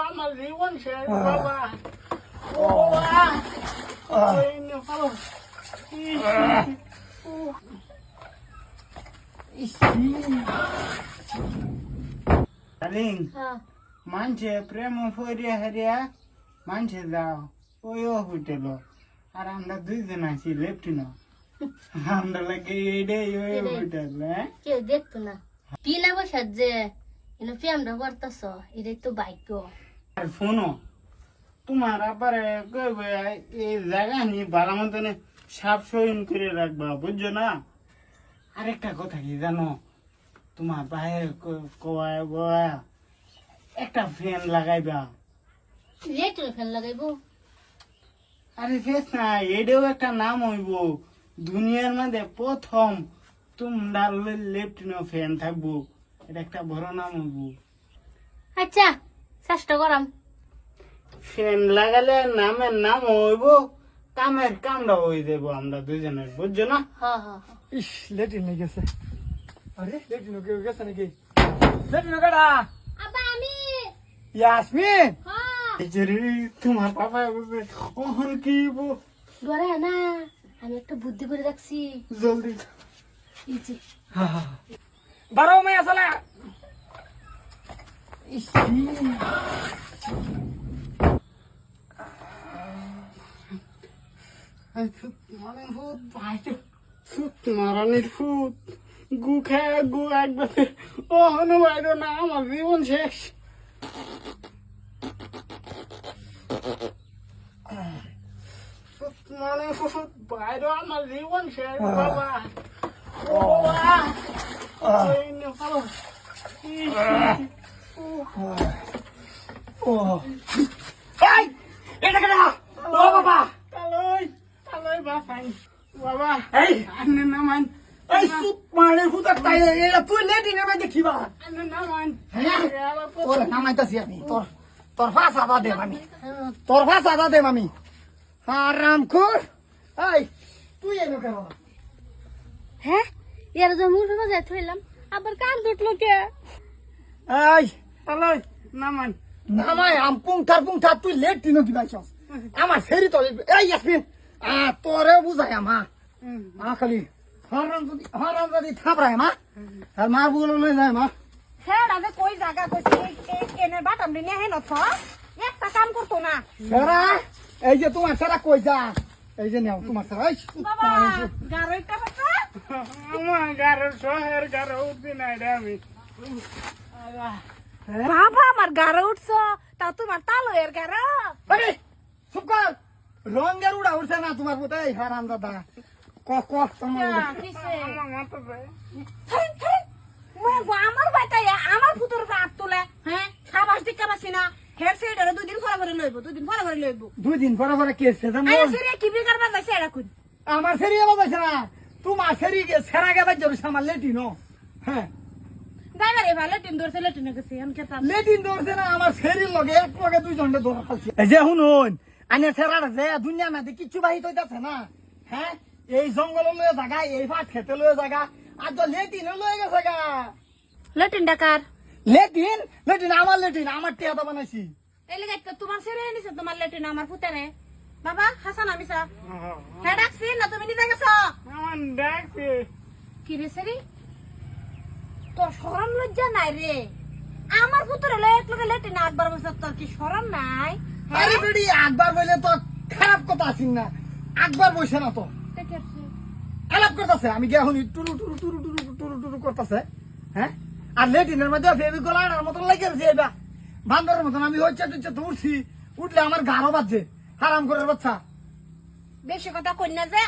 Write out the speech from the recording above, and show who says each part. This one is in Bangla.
Speaker 1: আমার জীবন শেষ বাবা ও বাবা হারিয়া মানছে যাও ওই হোটেল আর আমরা দুইজন আছি লেফটিন আমরা লাগে এটাই ওই। হোটেল
Speaker 2: দেখতো না তিনা বসার যে এনে প্রেমটা করতেছ এটাই তো ভাগ্য।
Speaker 1: আর শোনো তোমার আবার এই জায়গা নি ভালো মতন সাফ সহিন করে রাখবা বুঝছ না? আরেকটা কথা কি জানো? তোমার বাইরে কোয়া গোয়া একটা ফ্যান লাগাইবা।
Speaker 2: ইলেকট্রিক ফ্যান লাগাইবো।
Speaker 1: আরে ফেস না এটাও একটা নাম হইব। দুনিয়ার মধ্যে প্রথম তোমরা লেফটিন ফ্যান থাকব। এটা একটা বড় নাম হইব
Speaker 2: আচ্ছা চেষ্টা করাম।
Speaker 1: ফ্যান লাগালে নামের নাম হইব কামের কামটা হয়ে দেব আমরা দুজনের বুঝছ না?
Speaker 2: হ্যাঁ হ্যাঁ হ্যাঁ।
Speaker 3: ইস লেটিন হয়ে গেছে। আরে লেটিন কেউ গেছে নাকি? লেটিন কাটা
Speaker 2: আমি।
Speaker 3: ইয়াসমিন!
Speaker 2: হ্যাঁ
Speaker 1: এই যে রে, তোমার বাবা ওহন কি বো
Speaker 2: না আমি একটা বুদ্ধি করে রাখছি
Speaker 1: জলদি।
Speaker 2: এই যে।
Speaker 3: বারো মেয়ে আসলে।
Speaker 1: মানে মারানির ফুট গু খায় গু একবার ওহন বাইরো না আমার জীবন শেষ। মানে বাইরো আমার জীবন শেষ বাবা। বাবা
Speaker 3: নামাইতাছি আমি তোর তোর ফাঁস আদা দেব আমি তোর আদা দেব আমি আরাম কর এই, তুই এনো কেন?
Speaker 2: হ্যাঁ? এর যে মুঠ বাজায় থইলাম আবার কান দুটলো কে?
Speaker 3: এই
Speaker 1: কালই নামান
Speaker 3: নামাই আম পুংথার পুংথার তুই লেট দিন দিবাইছস আমার ফেরি তো এই ইয়াসমিন আ তোরে বুঝাই আমা। মা খালি হরাম যদি হরাম যদি থাপড়ায় মা আর মা বুগুলো লই যায় মা।
Speaker 4: হ্যাঁ রাজে কই জায়গা কইছি এনে বাটাম দিনে হে নথ একটা কাম করতো না।
Speaker 3: সেরা এই যে তোমার সেরা কই যা? এই যে নেও তোমার সেরা এই।
Speaker 4: বাবা গারো একটা
Speaker 1: আমার গারো শহর গারো উঠবি না রে আমি
Speaker 4: বাবা আমার গারো উঠছ। তা তোমার তালো এর গারো
Speaker 3: আরে চুপ কর। রঙের উড়া উঠছে না তোমার মতো। এই হারাম দাদা। তোমার
Speaker 4: কিসে?
Speaker 1: আমার
Speaker 4: আমার বাইটা আমার ফুতুর হাত তোলে। হ্যাঁ? খাবাস দিকে পাচ্ছি না। হের সেইডারে দুই দিন পরে পরে লইব দুই দিন পরে পরে লইব।
Speaker 3: দুই দিন পরে পরে কেছে জানো?
Speaker 4: আরে সেরে কি বিকার বাজাইছে এরা কোন
Speaker 3: আমার সেরি এবার না। তোমার সেরি সেরা লেটিনো হ্যাঁ
Speaker 4: গাইবারে ভালো টিম ধরছে লেটিনে
Speaker 3: না আমার ফেরির লগে এক লগে দুই জন্ডে ধরা খালছে যে শুনুন আনে ফেরার যে দুনিয়া না কিচ্ছু বাহিত হইতাছে না হ্যাঁ এই জঙ্গল লয়ে জায়গা এই ভাত খেতে লয়ে জায়গা আর তো লেটিন লয়ে গেছে গা
Speaker 4: লেটিন ডাকার
Speaker 3: লেটিন লেটিন আমার লেটিন আমার টিয়াটা বানাইছি
Speaker 4: এই লেগে তো তোমার সেরে নিছে তোমার লেটিন আমার ফুতারে বাবা হাসান আমি সা হ্যাঁ ডাকছি না তুমি নিজে গেছো
Speaker 1: ডাকছে।
Speaker 4: কি রে সেরি? তোর সরম লজ্জা নাই রে? আমার পুত্রে লয়ে এক লগে লেটিন একবার বসে তোর কি সরম নাই?
Speaker 3: আরে বেডি একবার বললে তো খারাপ কথা আসিন না। একবার বসে না তো। আলাপ করতেছে আমি গিয়ে এখন টুরু টুরু টুরু টুরু টুরু টুরু করতেছে হ্যাঁ? আর লেটিনের মধ্যে ফেবি গলার মতন লেগে গেছে এটা বান্দরের মতন আমি হচ্ছে টুচ্ছে তো উঠছি উঠলে আমার গাঢ় বাজছে হারাম করে বাচ্চা।
Speaker 4: বেশি কথা কন্যা যে